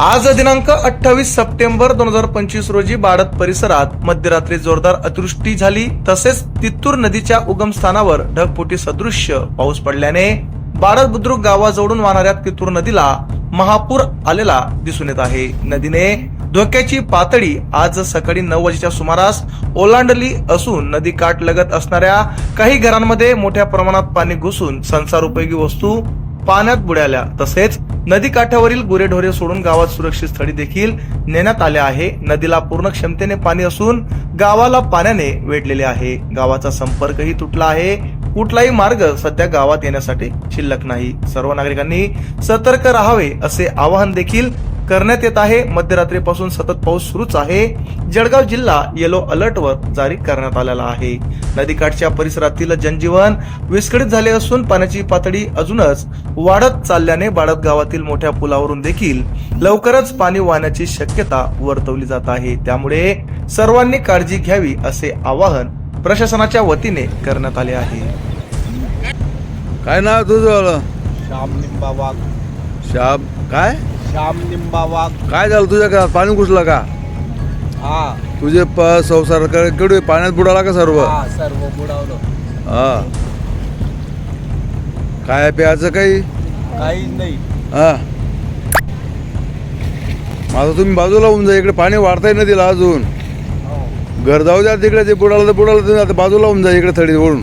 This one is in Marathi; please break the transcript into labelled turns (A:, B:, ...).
A: आज दिनांक अठ्ठावीस सप्टेंबर दोन हजार पंचवीस रोजी बाडत परिसरात मध्यरात्री जोरदार अतिवृष्टी झाली. तसेच तित्तूर नदीच्या उगमस्थानावर ढगफुटी सदृश्य पाऊस पडल्याने बाडत बुद्रुक गावाजवळून वाहणाऱ्या तित्तूर नदीला महापूर आलेला दिसून येत आहे. नदीने धोक्याची पातळी आज सकाळी नऊ वाजेच्या सुमारास ओलांडली असून नदी काठ लगत असणाऱ्या काही घरांमध्ये मोठ्या प्रमाणात पाणी घुसून संसार उपयोगी वस्तू पाण्यात बुडाल्या. तसेच नदी काठावरील गुरेढोरे सोडून गावात सुरक्षित स्थळी देखील नेण्यात आले आहे. नदीला पूर्ण क्षमतेने पाणी असून गावाला पाण्याने वेढलेले आहे. गावाचा संपर्कही तुटला आहे. कुठलाही मार्ग सध्या गावात येण्यासाठी शिल्लक नाही. सर्व नागरिकांनी सतर्क राहावे असे आवाहन देखील करण्यात येत आहे. मध्यरात्रीपासून सतत पाऊस सुरूच आहे. जळगाव जिल्हा येलो अलर्ट वर जारी करण्यात आलेला आहे. नदीकाठच्या परिसरातील जनजीवन विस्कळीत झाले असून पाण्याची पातळी अजूनच वाढत चालल्याने बाळत गावातील मोठ्या पुलावरून देखील लवकरच पाणी वाहण्याची शक्यता वर्तवली जात आहे. त्यामुळे सर्वांनी काळजी घ्यावी असे आवाहन प्रशासनाच्या वतीने करण्यात आले आहे.
B: काय नाव तुझं?
C: श्याम निंबा वाघ
B: श्याम काय?
C: श्याम
B: काय झालं तुझ्या का पाणी घुसलं का?
C: हा.
B: तुझे प संसार केवढे पाण्यात बुडाला का सर्व?
C: हा सर्व बुडावलं.
B: हा. काय प्यायचं काही?
C: काहीच नाही.
B: हा. माझं तुम्ही बाजूला होऊन जा इकडे पाणी वाढताय नदीला अजून. घर जाऊ द्या तिकडे ते बुडालं तर बुडालं तुम्ही आता बाजूला होऊन जा इकडे थडी ओढून